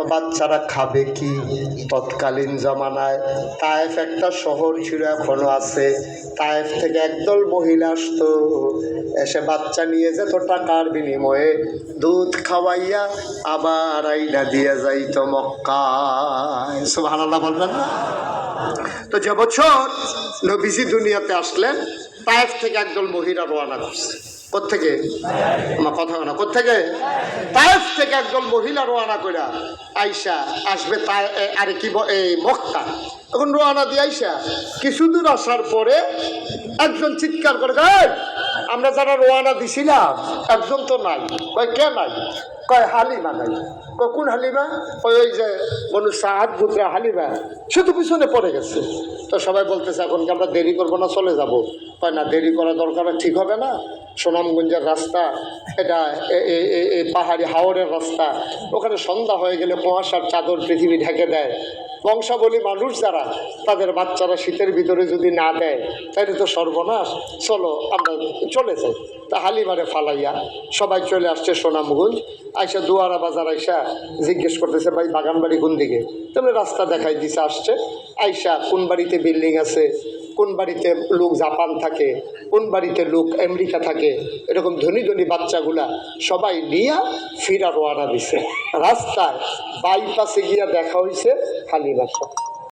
তো বাচ্চারা খাবে কি? তৎকালীন জমানায় তায়েফ একটা শহর ছিল, এখনও আছে। তায়েফ থেকে একদল মহিলা আসতো। এসে বাচ্চা নিয়ে যেত টাকার বিনিময়ে। দুধ খাওয়াইয়া আবার আইনা দিয়ে যাইতো মক্কায়। সুবহানাল্লাহ বলবেন না? তো যে বছর নবীজি দুনিয়াতে আসলেন, তায়েফ থেকে একদল মহিলা রওনা করছে। কোথেকে আমার কথা না কোথেকে তায়েফ থেকে একজন মহিলা রোয়ানা করে আইসা আসবে তাই আরে কি এই মক্কা এখন রোয়ানা দিয়ে আইসা কিছু দূর আসার পরে একজন চিৎকার করে "এই, আমরা যারা রওনা দিছিলাম একজন তো নাই। কয় কে নাই? কয় হালিমা নাই। কয় কোন হালিমা? ওই ওই যে মনু সাহাদ পুত্রা হালিমা। সে তো পিছনে পড়ে গেছে। তো সবাই বলতেছে এখন কি আমরা দেরি করব না চলে যাব? কয় না দেরি করা দরকার ঠিক হবে না। সুনামগঞ্জের রাস্তা এটা এ- এ- এ- এ পাহাড়ি হাওড়ের রাস্তা। ওখানে সন্ধ্যা হয়ে গেলে কুয়াশার চাদর পৃথিবী ঢেকে দেয়। বংশাবলী মানুষ যারা তাদের বাচ্চারা শীতের ভিতরে যদি না দেয়, তাহলে তো সর্বনাশ। চলো, আমরা চলে যাই। তা হালিমারে ফালাইয়া সবাই চলে আসছে সোনামগঞ্জ। আইসা দুয়ারা বাজার আইসা জিজ্ঞেস করতেছে, ভাই, বাগান বাড়ি কোন দিকে? তাহলে রাস্তা দেখাই দিছে, আসছে। আইসা, কোন বাড়িতে বিল্ডিং আছে? কোন বাড়িতে লোক জাপান থাকে? কোন বাড়িতে লোক আমেরিকা থাকে? এরকম ধনী ধনী বাচ্চাগুলা সবাই নিয়ে ফিরা রোয়ানা দিছে। রাস্তায় বাইপাসে গিয়া দেখা হয়েছে খালি বাসা